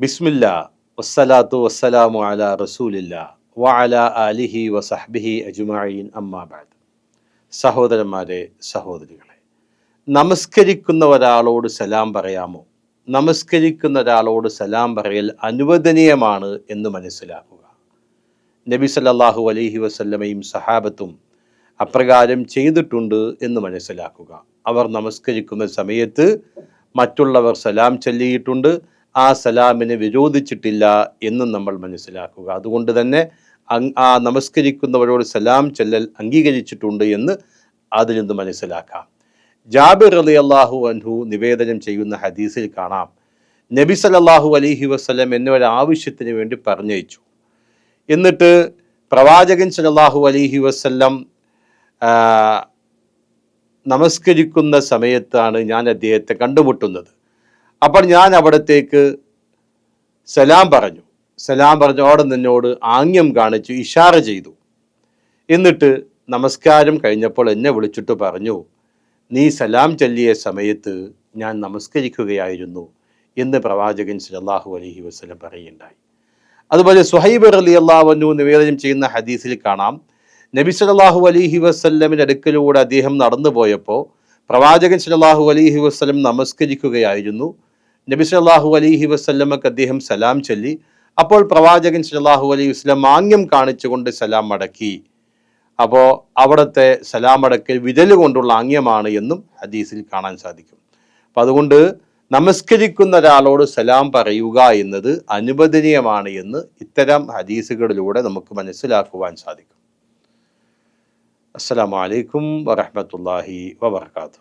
ബിസ്മില്ല വസ്സലാത്തു വസ്സലാമു അല റസൂലില്ല വഅല അലിഹി വസഹ്ബിഹി അജുമായി അമ്മാബാദ് സഹോദരന്മാരെ സഹോദരികളെ നമസ്കരിക്കുന്ന ഒരാളോട് സലാം പറയാമോ? നമസ്കരിക്കുന്ന ഒരാളോട് സലാം പറയൽ അനുവദനീയമാണ് എന്ന് മനസ്സിലാക്കുക. നബി സല്ലാഹു അലൈഹി വസല്ലമയും സഹാബത്തും അപ്രകാരം ചെയ്തിട്ടുണ്ട് എന്ന് മനസ്സിലാക്കുക. അവർ നമസ്കരിക്കുന്ന സമയത്ത് മറ്റുള്ളവർ സലാം ചൊല്ലിയിട്ടുണ്ട് ആ സലാമിനെ വിരോധിച്ചിട്ടില്ല എന്നും നമ്മൾ മനസ്സിലാക്കുക. അതുകൊണ്ട് തന്നെ ആ നമസ്കരിക്കുന്നവരോട് സലാം ചെല്ലൽ അംഗീകരിച്ചിട്ടുണ്ട് എന്ന് അതിൽ നിന്ന് മനസ്സിലാക്കാം. ജാബിർ അലി അള്ളാഹു അൻഹു നിവേദനം ചെയ്യുന്ന ഹദീസിൽ കാണാം. നബി സലല്ലാഹു അലഹി വസ്ലം എന്നിവരെ ആവശ്യത്തിന് വേണ്ടി പറഞ്ഞയച്ചു. എന്നിട്ട് പ്രവാചകൻ സലല്ലാഹു അലഹി വസ്ല്ലം നമസ്കരിക്കുന്ന സമയത്താണ് ഞാൻ അദ്ദേഹത്തെ കണ്ടുമുട്ടുന്നത്. അപ്പോൾ ഞാൻ അവിടത്തേക്ക് സലാം പറഞ്ഞു. സലാം പറഞ്ഞു അവിടെ നിന്നോട് ആംഗ്യം കാണിച്ചു ഇഷാറ ചെയ്തു. എന്നിട്ട് നമസ്കാരം കഴിഞ്ഞപ്പോൾ എന്നെ വിളിച്ചിട്ട് പറഞ്ഞു നീ സലാം ചൊല്ലിയ സമയത്ത് ഞാൻ നമസ്കരിക്കുകയായിരുന്നു എന്ന് പ്രവാചകൻ സലാഹു അലഹി വസ്ലം പറയുണ്ടായി അതുപോലെ സുഹൈബ് അലി അള്ളാഹുനു നിവേദനം ചെയ്യുന്ന ഹദീസിൽ കാണാം നബി സലാഹു അലഹി വസ്ല്ലമിന്റെ അടുക്കലൂടെ അദ്ദേഹം നടന്നു പോയപ്പോൾ പ്രവാചകൻ സലാഹു അലഹി വസ്ലം നമസ്കരിക്കുകയായിരുന്നു നബി സല്ലാഹു അലഹി വസ്ല്ലമക്ക് അദ്ദേഹം സലാം ചൊല്ലി. അപ്പോൾ പ്രവാചകൻ സല്ലാഹു അലൈഹി വസ്ലം മാന്യം കാണിച്ചുകൊണ്ട് സലാം മടക്കി അപ്പോൾ അവിടുത്തെ സലാം അടക്കൽ വിരൽ കൊണ്ടുള്ള ആംഗ്യമാണ് എന്നും ഹദീസിൽ കാണാൻ സാധിക്കും. അപ്പം അതുകൊണ്ട് നമസ്കരിക്കുന്ന ഒരാളോട് സലാം പറയുക എന്നത് അനുവദനീയമാണ് എന്ന് ഇത്തരം ഹദീസുകളിലൂടെ നമുക്ക് മനസ്സിലാക്കുവാൻ സാധിക്കും. അസ്സാം വലൈക്കും വറഹമത്തല്ലാഹി വബർക്കാത്തു.